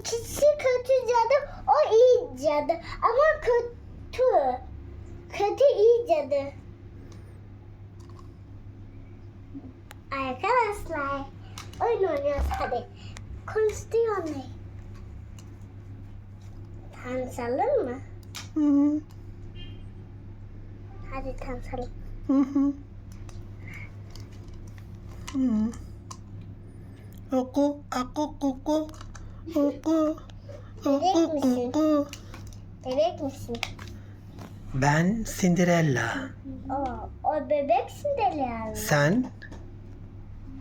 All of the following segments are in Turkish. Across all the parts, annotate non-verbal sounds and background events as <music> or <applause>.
İkisi kötü cadı, o iyi cadı. Ama kötü. Kötü iyi cadı. Arkadaşlar, oyun oynuyoruz hadi. Konuştuyor ne? Tanışalım mı? Hı hı. Hadi tanışalım. Hı hı. Hı. Oku, aku, kuku, oku, kuku. Bebek misin? Ben Cinderella. O, o bebeksin deli yani. Sen?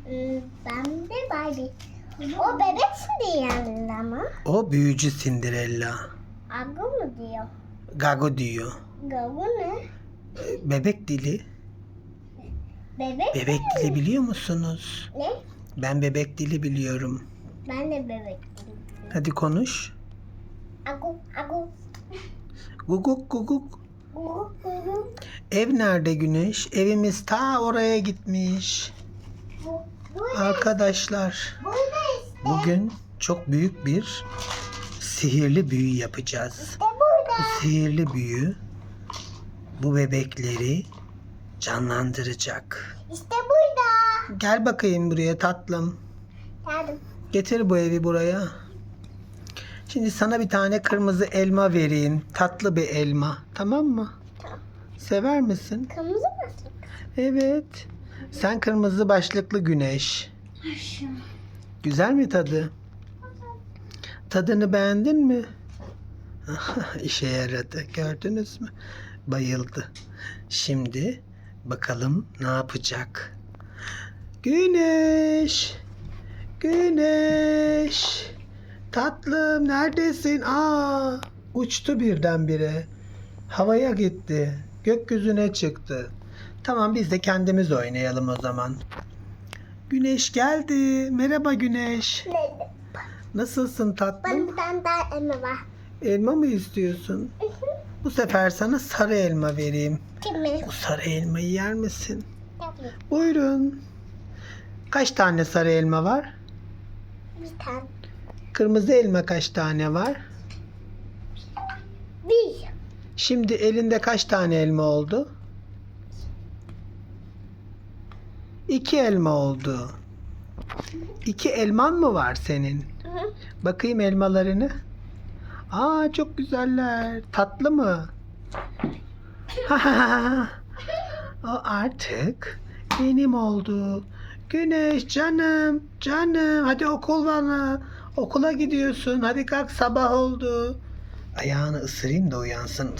Hmm, Ben de Barbie. O bebeksin diye yani ama. O büyücü Cinderella. Agu mu diyor? Gago diyor. Gagu ne? Bebek dili. Bebek Bebek dili biliyor musunuz? ne? Ben bebek dili biliyorum. Ben de bebek değilim. Hadi konuş. Agu, agu, Guguk guguk. gugu, gugu, Ev nerede Güneş? Evimiz ta oraya gitmiş. bu. Arkadaşlar Burada işte. bugün çok büyük bir sihirli büyü yapacağız. İşte burada. Bu sihirli büyü bu bebekleri canlandıracak. İşte burada. Gel bakayım buraya tatlım. Geldim. Getir bu evi buraya. Şimdi sana bir tane kırmızı elma vereyim. Tatlı bir elma. Tamam mı? Sever misin? Kırmızı başlık. Evet. Sen kırmızı başlıklı güneş. Güzel mi tadı? Tadını beğendin mi? <laughs> İşe yaradı. Gördünüz mü? Bayıldı. Şimdi bakalım ne yapacak? Güneş. Güneş. Tatlım neredesin? Aa, uçtu birdenbire. Havaya gitti. Gökyüzüne çıktı. Tamam biz de kendimiz oynayalım o zaman. Güneş geldi. Merhaba Güneş. Neydi? Nasılsın tatlım? Tane daha elma. Elma mı istiyorsun? Bu sefer sana sarı elma vereyim. Kimi? Bu sarı elmayı yer misin? Tabii. Buyurun. Kaç tane sarı elma var? Bir tane. Kırmızı elma kaç tane var? Bir. Şimdi elinde kaç tane elma oldu? İki elma oldu. İki elman mı var senin? Hı hı. Bakayım elmalarını. Aa çok güzeller. Tatlı mı? <laughs> <laughs> o artık benim oldu. Güneş canım, canım. Hadi okul bana. Okula gidiyorsun. Hadi kalk sabah oldu. Ayağını ısırayım da uyansın. <laughs>